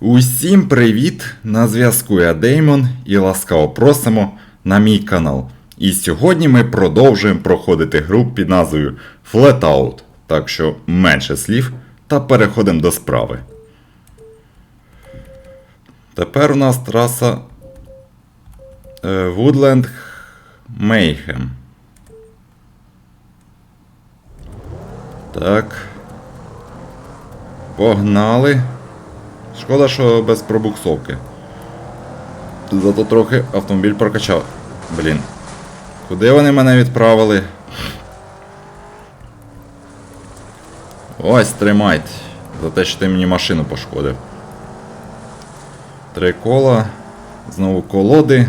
Усім привіт! На зв'язку я Деймон і ласкаво просимо на мій канал. І сьогодні ми продовжуємо проходити гру під назвою Flatout. Так що менше слів та переходимо до справи. Тепер у нас траса е, Woodland Mayhem. Так. Погнали. Шкода, що без пробуксовки. Зато трохи автомобіль прокачав. Блін. Куди вони мене відправили? Ось тримайте. За те, що ти мені машину пошкодив. Три кола. Знову колоди.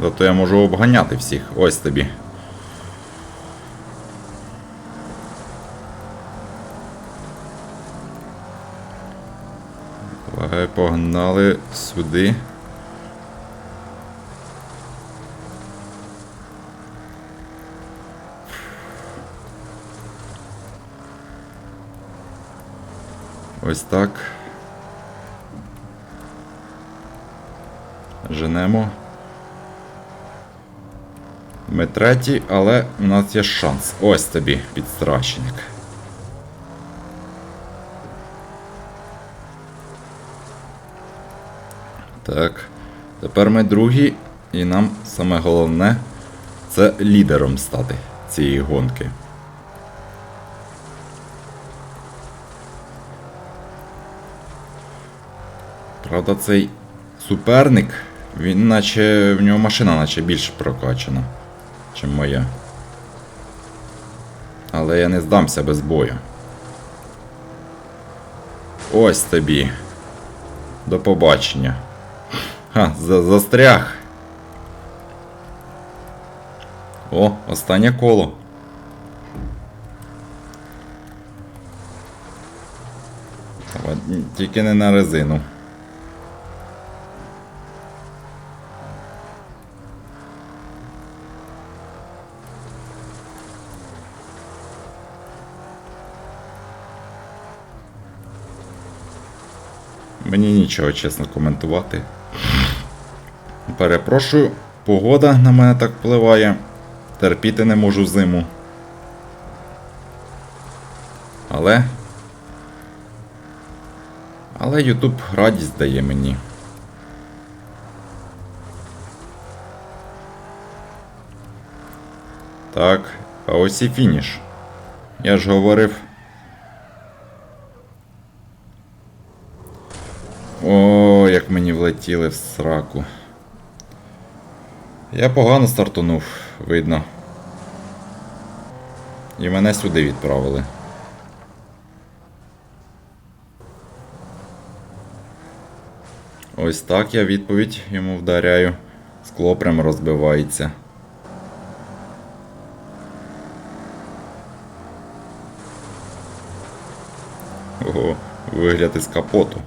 Зато я можу обганяти всіх. Ось тобі. Погнали сюди. Ось так. Женемо. Ми треті, але у нас є шанс. Ось тобі, підстрачник. Так. Тепер ми другі, і нам саме головне це лідером стати цієї гонки. Правда, цей суперник, він наче. в нього машина наче більш прокачана, ніж моя. Але я не здамся без бою. Ось тобі. До побачення. Ха, за застряг. О, останнє коло. Тільки не на резину. Мені нічого чесно коментувати. Перепрошую, погода на мене так впливає. Терпіти не можу зиму. Але. Але Ютуб радість дає мені. Так, а ось і фініш. Я ж говорив. О, як мені влетіли в сраку. Я погано стартунув, видно. І мене сюди відправили. Ось так я відповідь йому вдаряю. Скло прям розбивається. Ого, вигляд із капоту.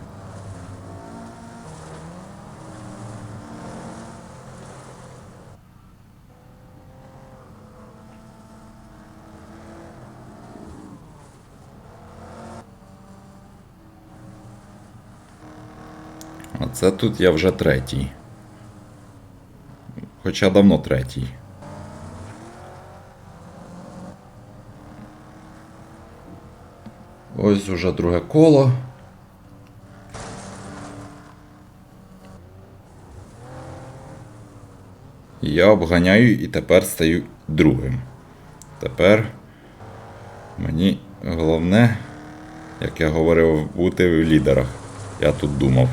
А це тут я вже третій. Хоча давно третій. Ось уже друге коло. Я обганяю і тепер стаю другим. Тепер мені головне, як я говорив, бути в лідерах. Я тут думав.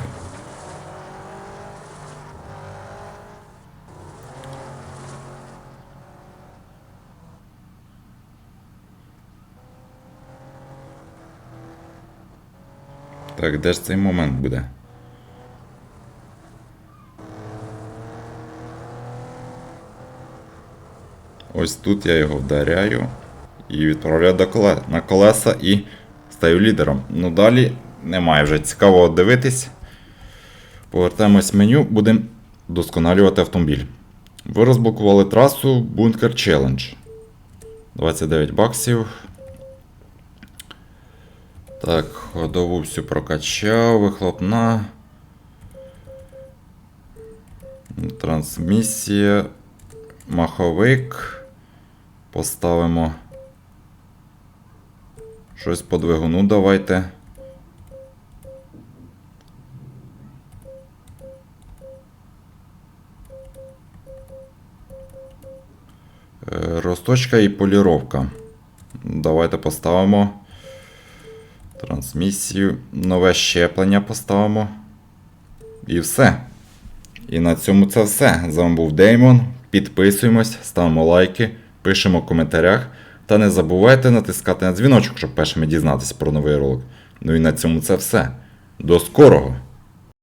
Так, де ж цей момент буде? Ось тут я його вдаряю і відправляю до коле... на колеса і стаю лідером. Ну далі немає вже цікавого дивитись. Повертаємось в меню, будемо вдосконалювати автомобіль. Ви розблокували трасу Bunker Challenge. 29 баксів. Так, ходову всю прокачав, вихлопна. Трансмісія. Маховик. Поставимо. Щось по двигуну давайте. Е, Розточка і поліровка. Давайте поставимо. Трансмісію. Нове щеплення поставимо. І все. І на цьому це все. З вами був Деймон. Підписуємось, ставимо лайки, пишемо в коментарях. Та не забувайте натискати на дзвіночок, щоб першими дізнатися про новий ролик. Ну і на цьому це все. До скорого!